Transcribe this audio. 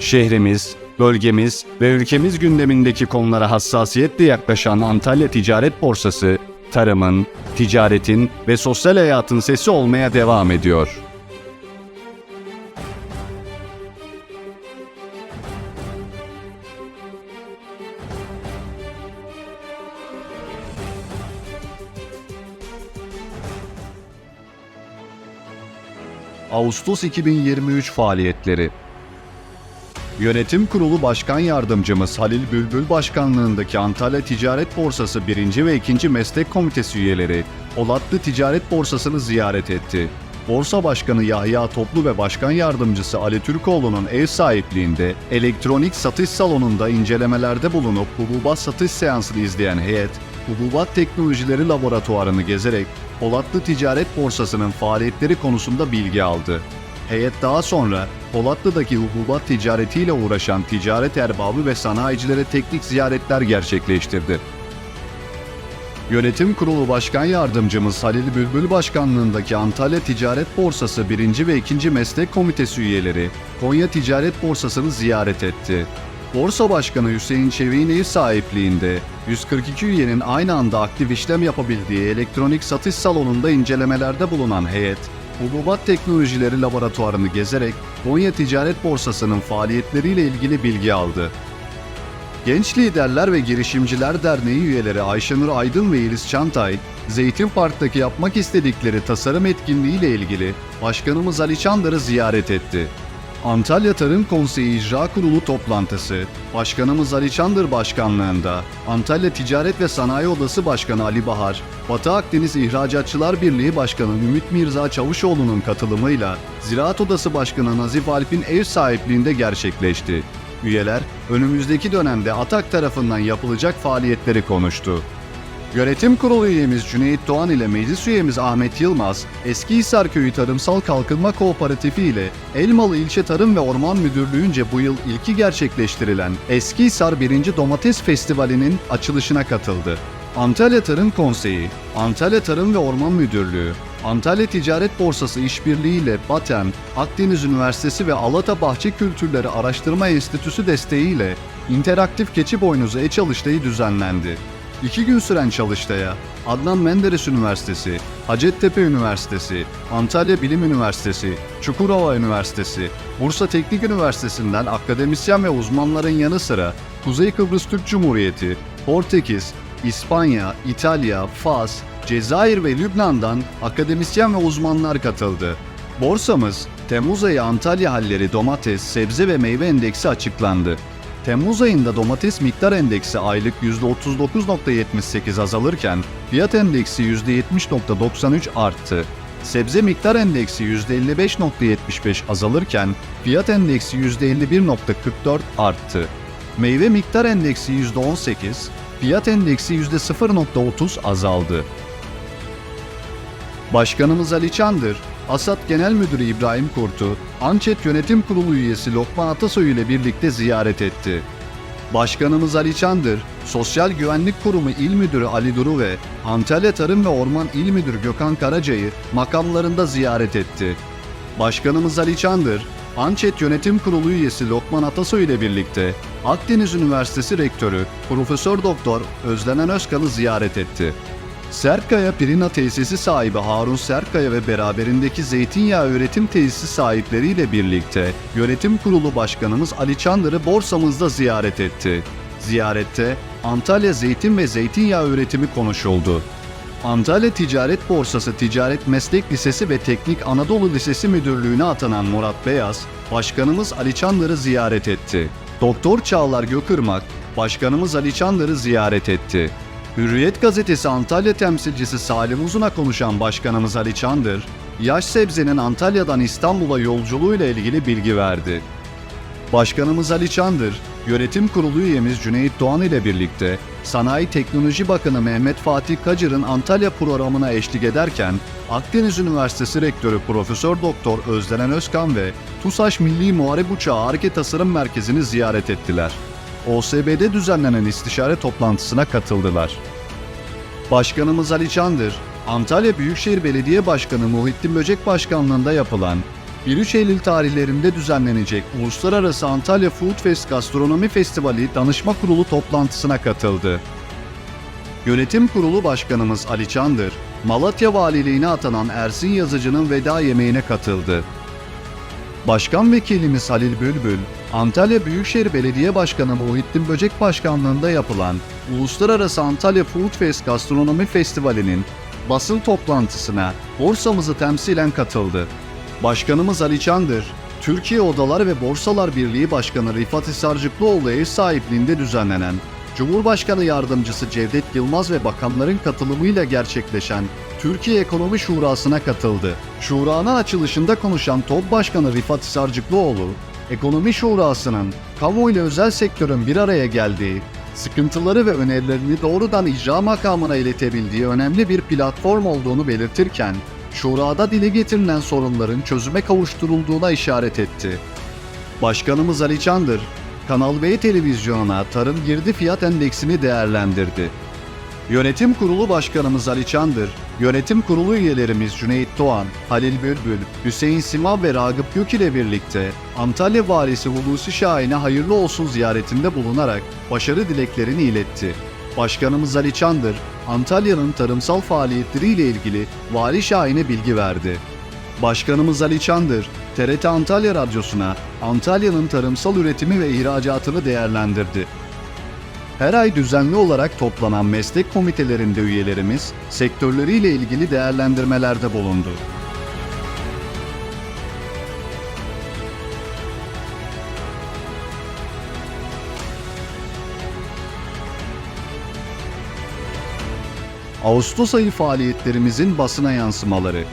Şehrimiz, bölgemiz ve ülkemiz gündemindeki konulara hassasiyetle yaklaşan Antalya Ticaret Borsası, tarımın, ticaretin ve sosyal hayatın sesi olmaya devam ediyor. Ağustos 2023 faaliyetleri Yönetim Kurulu Başkan Yardımcımız Halil Bülbül Başkanlığındaki Antalya Ticaret Borsası 1. ve 2. Meslek Komitesi üyeleri Olatlı Ticaret Borsası'nı ziyaret etti. Borsa Başkanı Yahya Toplu ve Başkan Yardımcısı Ali Türkoğlu'nun ev sahipliğinde elektronik satış salonunda incelemelerde bulunup hububat satış seansını izleyen heyet, Hububat Teknolojileri Laboratuvarını gezerek Polatlı Ticaret Borsası'nın faaliyetleri konusunda bilgi aldı. Heyet daha sonra Polatlı'daki hububat ticaretiyle uğraşan ticaret erbabı ve sanayicilere teknik ziyaretler gerçekleştirdi. Yönetim Kurulu Başkan Yardımcımız Halil Bülbül Başkanlığındaki Antalya Ticaret Borsası 1. ve 2. Meslek Komitesi üyeleri Konya Ticaret Borsası'nı ziyaret etti. Borsa Başkanı Hüseyin Çevik'in ev sahipliğinde 142 üyenin aynı anda aktif işlem yapabildiği elektronik satış salonunda incelemelerde bulunan heyet, Hububat Teknolojileri Laboratuvarını gezerek Konya Ticaret Borsası'nın faaliyetleriyle ilgili bilgi aldı. Genç Liderler ve Girişimciler Derneği üyeleri Ayşenur Aydın ve Yeliz Çantay, Zeytin Park'taki yapmak istedikleri tasarım etkinliğiyle ilgili Başkanımız Ali Çandar'ı ziyaret etti. Antalya Tarım Konseyi İcra Kurulu toplantısı, Başkanımız Ali Çandır Başkanlığında, Antalya Ticaret ve Sanayi Odası Başkanı Ali Bahar, Batı Akdeniz İhracatçılar Birliği Başkanı Ümit Mirza Çavuşoğlu'nun katılımıyla Ziraat Odası Başkanı Nazif Alp'in ev sahipliğinde gerçekleşti. Üyeler, önümüzdeki dönemde ATAK tarafından yapılacak faaliyetleri konuştu. Yönetim Kurulu üyemiz Cüneyt Doğan ile meclis üyemiz Ahmet Yılmaz, Eskihisar Köyü Tarımsal Kalkınma Kooperatifi ile Elmalı İlçe Tarım ve Orman Müdürlüğü'nce bu yıl ilki gerçekleştirilen Eskihisar 1. Domates Festivali'nin açılışına katıldı. Antalya Tarım Konseyi, Antalya Tarım ve Orman Müdürlüğü, Antalya Ticaret Borsası İşbirliği ile BATEM, Akdeniz Üniversitesi ve Alata Bahçe Kültürleri Araştırma Enstitüsü desteğiyle interaktif keçi boynuzu e-çalıştayı düzenlendi. İki gün süren çalıştaya Adnan Menderes Üniversitesi, Hacettepe Üniversitesi, Antalya Bilim Üniversitesi, Çukurova Üniversitesi, Bursa Teknik Üniversitesi'nden akademisyen ve uzmanların yanı sıra Kuzey Kıbrıs Türk Cumhuriyeti, Portekiz, İspanya, İtalya, Fas, Cezayir ve Lübnan'dan akademisyen ve uzmanlar katıldı. Borsamız, Temmuz ayı Antalya halleri domates, sebze ve meyve endeksi açıklandı. Temmuz ayında domates miktar endeksi aylık %39.78 azalırken fiyat endeksi %70.93 arttı. Sebze miktar endeksi %55.75 azalırken fiyat endeksi %51.44 arttı. Meyve miktar endeksi %18, fiyat endeksi %0.30 azaldı. Başkanımız Ali Çandır, Asat Genel Müdürü İbrahim Kurt'u, Ançet Yönetim Kurulu üyesi Lokman Atasoy ile birlikte ziyaret etti. Başkanımız Ali Çandır, Sosyal Güvenlik Kurumu İl Müdürü Ali Duru ve Antalya Tarım ve Orman İl Müdürü Gökhan Karaca'yı makamlarında ziyaret etti. Başkanımız Ali Çandır, Ançet Yönetim Kurulu üyesi Lokman Atasoy ile birlikte Akdeniz Üniversitesi Rektörü Profesör Doktor Özlenen Özkan'ı ziyaret etti. Serkaya Pirina tesisi sahibi Harun Serkaya ve beraberindeki zeytinyağı üretim tesisi sahipleriyle birlikte Yönetim Kurulu Başkanımız Ali Çandır'ı borsamızda ziyaret etti. Ziyarette Antalya zeytin ve zeytinyağı üretimi konuşuldu. Antalya Ticaret Borsası Ticaret Meslek Lisesi ve Teknik Anadolu Lisesi Müdürlüğü'ne atanan Murat Beyaz, Başkanımız Ali Çandır'ı ziyaret etti. Doktor Çağlar Gökırmak, Başkanımız Ali Çandır'ı ziyaret etti. Hürriyet gazetesi Antalya temsilcisi Salim Uzun'a konuşan Başkanımız Ali Çandır, yaş sebzenin Antalya'dan İstanbul'a yolculuğuyla ilgili bilgi verdi. Başkanımız Ali Çandır, Yönetim Kurulu üyemiz Cüneyt Doğan ile birlikte Sanayi Teknoloji Bakanı Mehmet Fatih Kacır'ın Antalya programına eşlik ederken Akdeniz Üniversitesi Rektörü Profesör Doktor Özlenen Özkan ve TUSAŞ Milli Muharip Uçağı Arke Tasarım Merkezi'ni ziyaret ettiler. OSB'de düzenlenen istişare toplantısına katıldılar. Başkanımız Ali Çandır, Antalya Büyükşehir Belediye Başkanı Muhittin Böcek Başkanlığında yapılan 1-3 Eylül tarihlerinde düzenlenecek Uluslararası Antalya Food Fest Gastronomi Festivali Danışma Kurulu toplantısına katıldı. Yönetim Kurulu Başkanımız Ali Çandır, Malatya Valiliğine atanan Ersin Yazıcı'nın veda yemeğine katıldı. Başkan Vekilimiz Halil Bülbül, Antalya Büyükşehir Belediye Başkanı Muhittin Böcek Başkanlığında yapılan Uluslararası Antalya Food Fest Gastronomi Festivali'nin basın toplantısına borsamızı temsilen katıldı. Başkanımız Ali Çandır, Türkiye Odalar ve Borsalar Birliği Başkanı Rifat Hisarcıklıoğlu ev sahipliğinde düzenlenen Cumhurbaşkanı Yardımcısı Cevdet Yılmaz ve bakanların katılımıyla gerçekleşen Türkiye Ekonomi Şurası'na katıldı. Şuranın açılışında konuşan TOB Başkanı Rifat Hisarcıklıoğlu, Ekonomi Şurası'nın kamu ile özel sektörün bir araya geldiği, sıkıntıları ve önerilerini doğrudan icra makamına iletebildiği önemli bir platform olduğunu belirtirken, Şurada dile getirilen sorunların çözüme kavuşturulduğuna işaret etti. Başkanımız Ali Çandır, Kanal B televizyonuna tarım girdi fiyat endeksini değerlendirdi. Yönetim Kurulu Başkanımız Ali Çandır, Yönetim Kurulu üyelerimiz Cüneyt Doğan, Halil Bülbül, Hüseyin Simav ve Ragıp Gök ile birlikte Antalya Valisi Hulusi Şahin'e hayırlı olsun ziyaretinde bulunarak başarı dileklerini iletti. Başkanımız Ali Çandır, Antalya'nın tarımsal faaliyetleriyle ilgili Vali Şahin'e bilgi verdi. Başkanımız Ali Çandır, TRT Antalya Radyosu'na Antalya'nın tarımsal üretimi ve ihracatını değerlendirdi. Her ay düzenli olarak toplanan meslek komitelerinde üyelerimiz sektörleriyle ilgili değerlendirmelerde bulundu. Ağustos ayı faaliyetlerimizin basına yansımaları